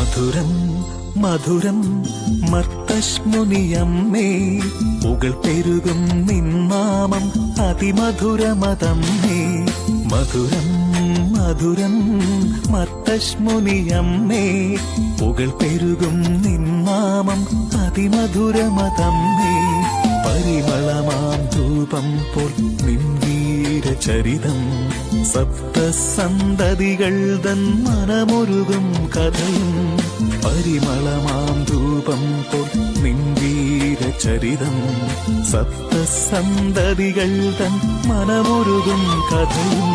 മധുരം മധുരം മർത്തശ്മുനിയമ്മേ പുകൾ പെരുകും നിന്നാമം അതിമധുരമതമ്മേ. മധുരം മധുരം മർത്തശ്മുനിയമ്മേ പുകൾ പെരുകും നിന്നാമം അതിമധുരമതമ്മേ. പരിമളമാം ധൂപം പോൽ നിൻവീരചരിതം സപ്തസന്തതികൾ തൻ മനമൊരുകും കഥയും. പരിമളമാം ധൂപം പോൽ നിൻവീരചരിതം സപ്തസന്തതികൾ തൻ മനമൊരുകും കഥയും.